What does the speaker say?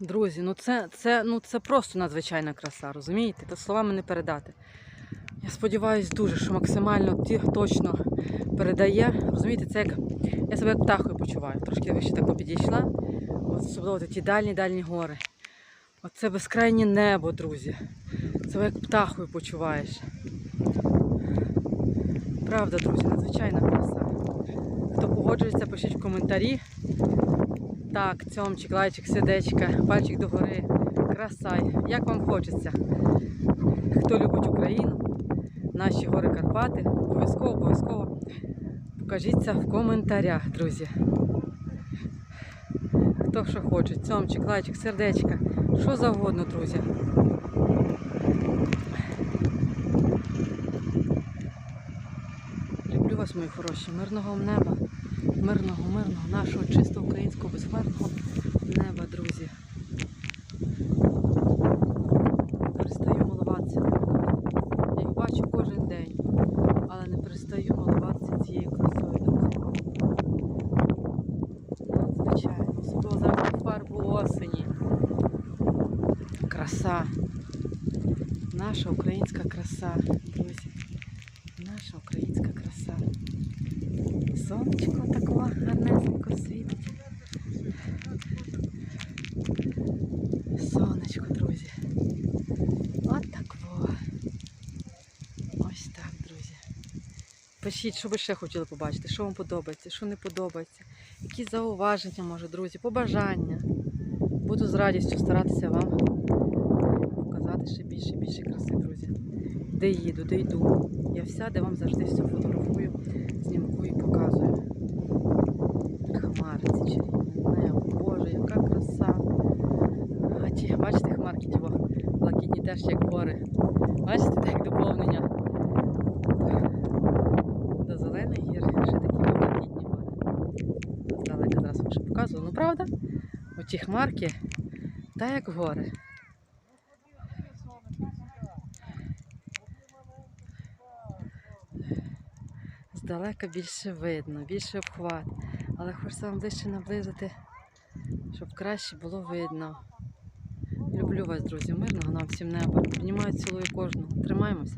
Друзі, ну це, це, ну це просто надзвичайна краса, розумієте? Та словами не передати. Я сподіваюся дуже, що максимально точно передає. Розумієте, це як я себе як птахою почуваю. Трошки вище так підійшла. От особливо ті дальні дальні гори. Оце безкрайнє небо, друзі. Це як птахою почуваєш. Правда, друзі, надзвичайна краса. Хто погоджується, пишіть в коментарі. Так, цьомчик, лайчик, сердечка, пальчик догори. Краса. Як вам хочеться? Хто любить Україну, наші гори Карпати, обов'язково, обов'язково покажіться в коментарях, друзі. Хто що хоче, цьомчик, лайчик, сердечка, що завгодно, друзі. Люблю вас, мої хороші, мирного неба, мирного, мирного, нашого чистого українського безхмарного перестаю милуватися цією красою, друзі. Надзвичайно, особливо зараз під фарбу осені. Краса. Наша українська краса, друзі. Наша українська краса. Сонечко такого гарнесенько світить. Пишіть, що ви ще хотіли побачити, що вам подобається, що не подобається. Які зауваження, може, друзі, побажання. Буду з радістю старатися вам показати ще більше і більше краси, друзі. Де їду, де йду. Я вся, де вам завжди все фотографую, знімкую і показую. Хмари ці чарівне. Боже, яка краса. А ті, бачите, хмарки ті блакитні теж як гори. Бачите, так доповнення. Ще показую. Ну правда? Оті хмарки, та як гори. Здалека більше видно, більше обхват. Але хочеться вам ближче наблизити, щоб краще було видно. Люблю вас, друзі, мирного нам всім неба. Обнімаю, цілую кожного. Тримаємося.